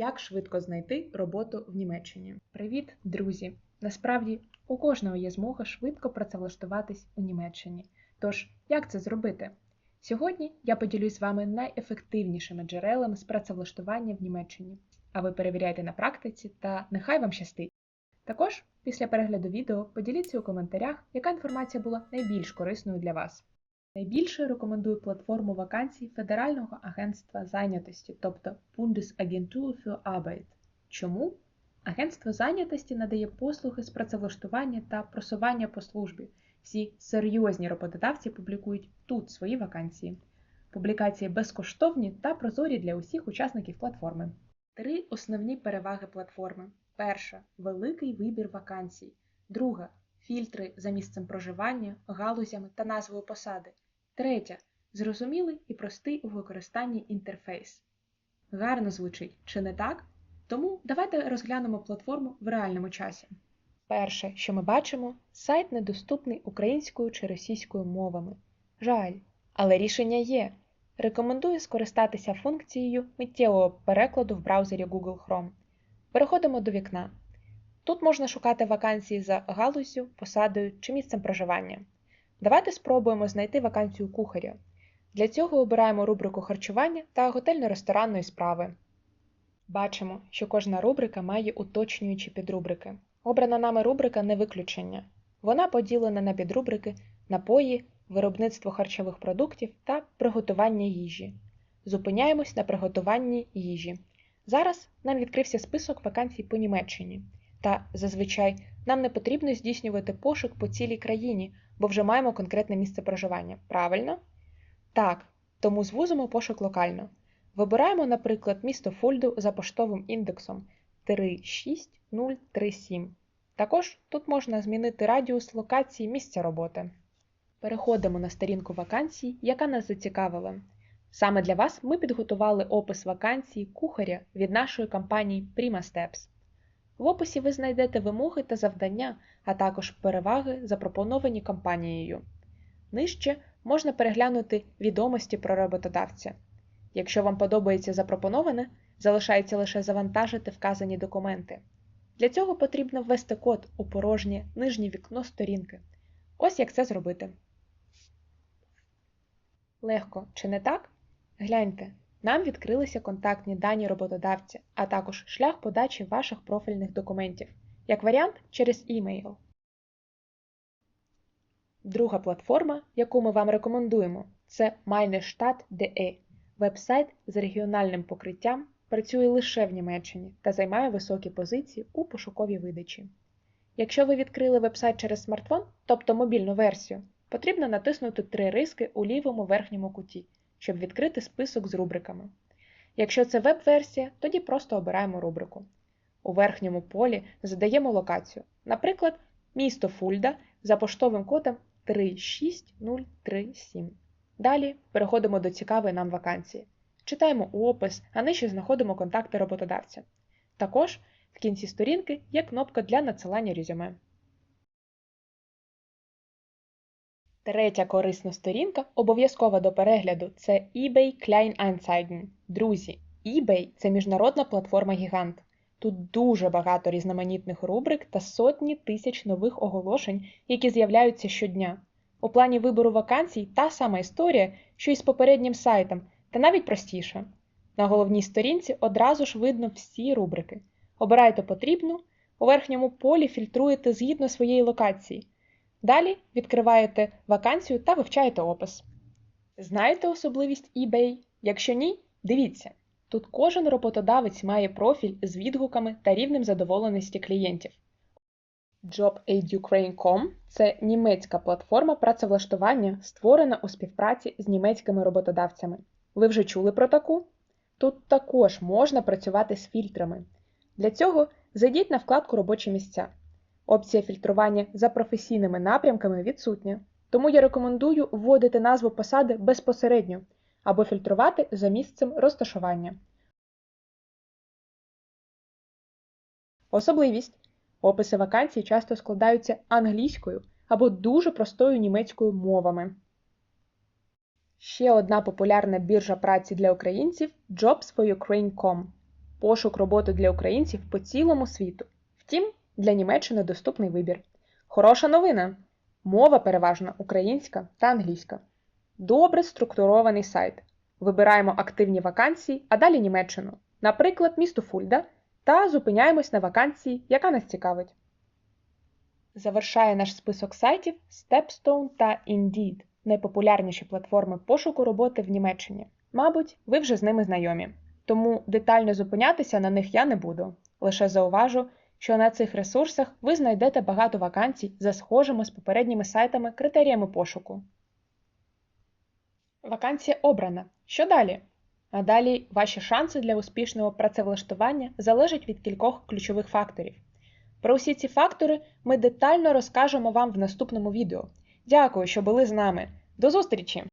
Як швидко знайти роботу в Німеччині? Привіт, друзі! Насправді у кожного є змога швидко працевлаштуватись у Німеччині. Тож, як це зробити? Сьогодні я поділюсь з вами найефективнішими джерелами з працевлаштування в Німеччині. А ви перевіряйте на практиці та нехай вам щастить! Також після перегляду відео поділіться у коментарях, яка інформація була найбільш корисною для вас. Найбільше рекомендую платформу вакансій Федерального агентства зайнятості, тобто Bundesagentur für Arbeit. Чому? Агентство зайнятості надає послуги з працевлаштування та просування по службі. Всі серйозні роботодавці публікують тут свої вакансії. Публікації безкоштовні та прозорі для усіх учасників платформи. Три основні переваги платформи: перша великий вибір вакансій, друга фільтри за місцем проживання, галузями та назвою посади. Третя зрозумілий і простий у використанні інтерфейс. Гарно звучить, чи не так? Тому давайте розглянемо платформу в реальному часі. Перше, що ми бачимо, сайт недоступний українською чи російською мовами. Жаль, але рішення є. Рекомендую скористатися функцією миттєвого перекладу в браузері Google Chrome. Переходимо до вікна. Тут можна шукати вакансії за галузю, посадою чи місцем проживання. Давайте спробуємо знайти вакансію кухаря. Для цього обираємо рубрику харчування та готельно-ресторанної справи. Бачимо, що кожна рубрика має уточнюючі підрубрики. Обрана нами рубрика не виключення. Вона поділена на підрубрики напої, виробництво харчових продуктів та приготування їжі. Зупиняємось на приготуванні їжі. Зараз нам відкрився список вакансій по Німеччині. Та зазвичай нам не потрібно здійснювати пошук по цілій країні, бо вже маємо конкретне місце проживання. Правильно? Так, тому звузимо пошук локально. Вибираємо, наприклад, місто Фульду за поштовим індексом 36037. Також тут можна змінити радіус локації місця роботи. Переходимо на сторінку вакансій, яка нас зацікавила. Саме для вас ми підготували опис вакансій кухаря від нашої компанії Prima Steps. В описі ви знайдете вимоги та завдання, а також переваги, запропоновані компанією. Нижче можна переглянути відомості про роботодавця. Якщо вам подобається запропоноване, залишається лише завантажити вказані документи. Для цього потрібно ввести код у порожнє нижнє вікно сторінки. Ось як це зробити. Легко, чи не так? Гляньте, нам відкрилися контактні дані роботодавця, а також шлях подачі ваших профільних документів, як варіант через імейл. Друга платформа, яку ми вам рекомендуємо, це MeineStadt.de. Вебсайт з регіональним покриттям працює лише в Німеччині та займає високі позиції у пошуковій видачі. Якщо ви відкрили вебсайт через смартфон, тобто мобільну версію, потрібно натиснути три риски у лівому верхньому куті щоб відкрити список з рубриками. Якщо це веб-версія, тоді просто обираємо рубрику. У верхньому полі задаємо локацію, наприклад, місто Фульда за поштовим кодом 36037. Далі переходимо до цікавої нам вакансії. Читаємо опис, а нижче знаходимо контакти роботодавця. Також в кінці сторінки є кнопка для надсилання резюме. Третя корисна сторінка, обов'язкова до перегляду, це eBay Kleinanzeigen. Друзі, eBay це міжнародна платформа гігант. Тут дуже багато різноманітних рубрик та сотні тисяч нових оголошень, які з'являються щодня. У плані вибору вакансій та сама історія, що і з попереднім сайтом, та навіть простіше. На головній сторінці одразу ж видно всі рубрики. Обирайте потрібну, у верхньому полі фільтруєте згідно своєї локації. Далі відкриваєте вакансію та вивчаєте опис. Знаєте особливість eBay? Якщо ні, дивіться. Тут кожен роботодавець має профіль з відгуками та рівнем задоволеності клієнтів. JobAidUkraine.com – це німецька платформа працевлаштування, створена у співпраці з німецькими роботодавцями. Ви вже чули про таку? Тут також можна працювати з фільтрами. Для цього зайдіть на вкладку Робочі місця. Опція фільтрування за професійними напрямками відсутня, тому я рекомендую вводити назву посади безпосередньо або фільтрувати за місцем розташування. Особливість. Описи вакансій часто складаються англійською або дуже простою німецькою мовами. Ще одна популярна біржа праці для українців JobsForUkraine.com. пошук роботи для українців по цілому світу. Втім, для Німеччини доступний вибір. Хороша новина. Мова переважно українська та англійська. Добре структурований сайт. Вибираємо активні вакансії, а далі Німеччину, наприклад, місто Фульда, та зупиняємось на вакансії, яка нас цікавить. Завершає наш список сайтів Stepstone та Indeed, найпопулярніші платформи пошуку роботи в Німеччині. Мабуть, ви вже з ними знайомі, тому детально зупинятися на них я не буду. Лише зауважу, що на цих ресурсах ви знайдете багато вакансій за схожими з попередніми сайтами критеріями пошуку. Вакансія обрана. Що далі? А далі ваші шанси для успішного працевлаштування залежать від кількох ключових факторів. Про усі ці фактори ми детально розкажемо вам в наступному відео. Дякую, що були з нами. До зустрічі!